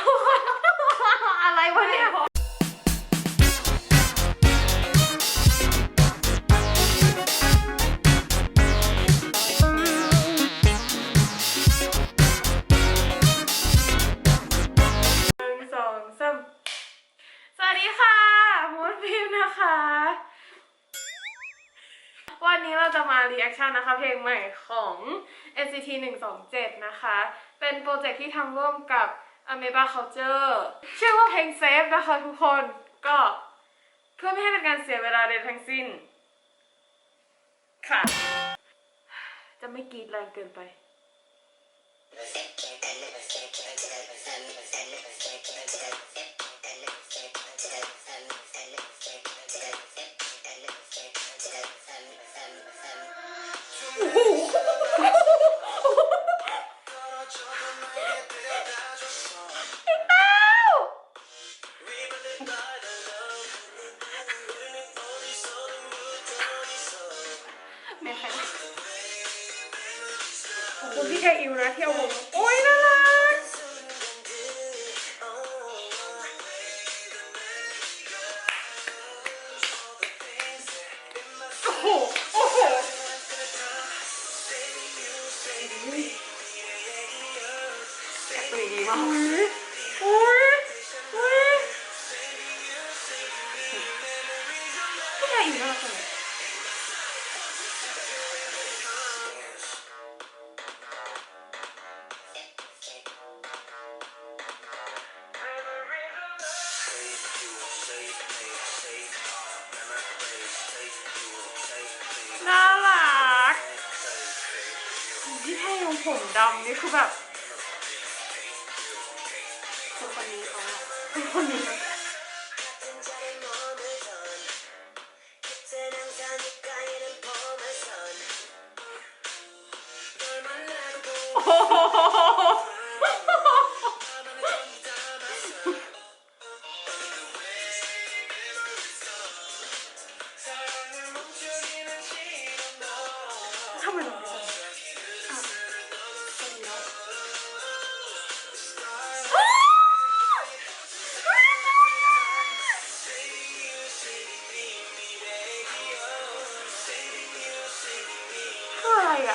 ทุกคน อะไรวะเนี่ย หนึ่งสองสามสวัสดีค่ะมูดพิมพ์นะคะ วันนี้เราจะมารีแอคชั่นนะคะ เพลงใหม่ของ NCT 127 นะคะ เป็นโปรเจกต์ที่ทำร่วมกับ Ameba Culture ชื่อว่าเพลง Safe นะคะทุกคนก็เพื่อไม่ให้เป็นการเสียเวลาใดทั้งสิ้น ค่ะ จะไม่กรีดแรงเกินไป ไม่ใครขอบคุณพี่แคอิวนะเที่ยวผมโอ้ยน่ารักโอ้โห ผมดำนี่คือแบบคนคนนี้เขาอะเป็นคนนี้โอ้โห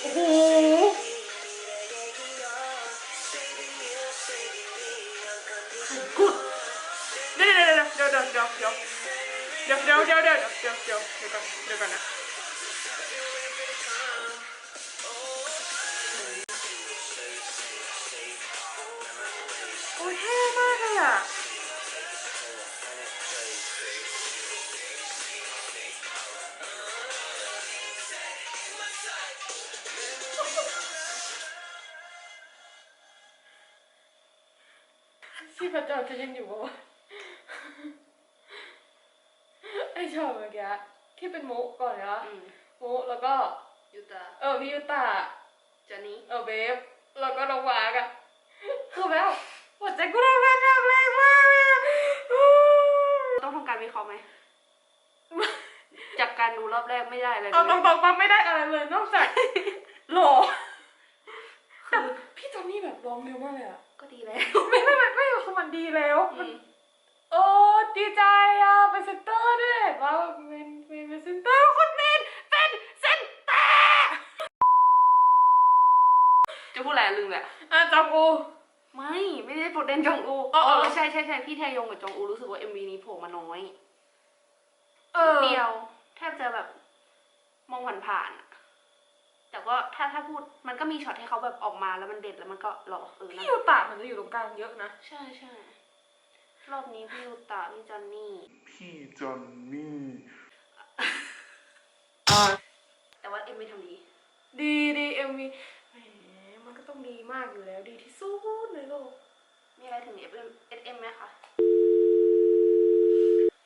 โอ้โหกูเดี๋ยวเดี๋ยวเดี๋ยวเดี๋ยวเดี๋ยวเดี๋ ที่พระเจ้าจะยังอยู่ปะวะไอชอบเมื่อกี้ที่เป็นมุกก่อนนะอืมมุกแล้วก็ยูตาเออพี่ยุตาจานี้เออเบฟแล้วก็น้องวากอะคือแบบหัวใจกูทำงานหนักแรงมากเลยอะต้องทำการวิเคราะห์ไหม จากการดูรอบแรกไม่ได้เลยเอาตรงๆปั๊บไม่ได้อะไรเลย นอกจากหล่อแต่พี่จอ นนี่แบบร้องเร็วมากเลยอะก็ดีแล้ว ไม่ไม่ไม่ไม่คือมันดีแล้วอืมันมเออดีใจอะเป็นเซนเตอร์ด้วยเห็นว่าเป็นเป็นเป็นเซนเตอร์คนเป็นเป็นเซนเตอร์จะพูดอะไรลืมแหละอะจองอู ไม่ไม่ได้โปรดเด่นจองอูอ๋ออ๋อเออใช่ใช่ใช่พี่แทยงกับจองอูรู้สึกว่า MV นี้โผล่มาน้อย เออ เดียว แทบจะแบบมองผ่านๆอะ แต่แต่ก็ถ้าถ้าพูดมันก็มีช็อตให้เขาแบบออกมาแล้วมันเด็ดแล้วมันก็หล่อเออพี่นะยูตะมันจะอยู่ตรงกลางเยอะนะ ใช่ใช่รอบนี้พี่ยูตาพี่จอนนี่ พี่จอนนี่แต่ว่าเอ็มไม่ทำดี ดีดีเอ็มวีแหมมันก็ต้องดีมากอยู่แล้วดีที่สุดในโลก มีอะไรถึงเอฟเอ็มเอ็มไหมคะ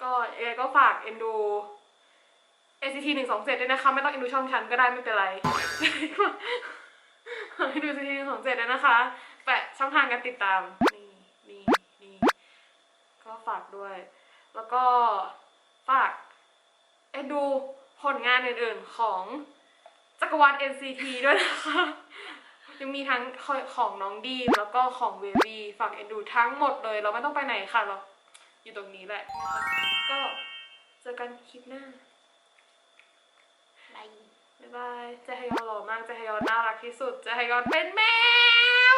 ก็เอก็ฝากเอ็นดู ACT หนึ่งสองเจ็ดด้วยนะคะ ไม่ต้องเอ็นดูช่องฉันก็ได้ไม่เป็นไรเอ็นดู ACT หนึ่งสองเจ็ดด้วยนะคะ แปะช่องทางการติดตาม นี่นี่นี่ก็ฝากด้วย แล้วก็ฝากเอ็นดูผลงานอื่นๆของจักรวาล NCT ด้วยนะคะ ยังมีทั้งของน้องดีมแล้วก็ของเววีฝากเอ็นดูทั้งหมดเลย เราไม่ต้องไปไหนค่ะเราอยู่ตรงนี้แหละนะคะก็เจอกันคลิปหน้า บายบายเจฮยอนหล่อมากเจฮยอนน่ารักที่สุดเจฮยอนเป็นแมว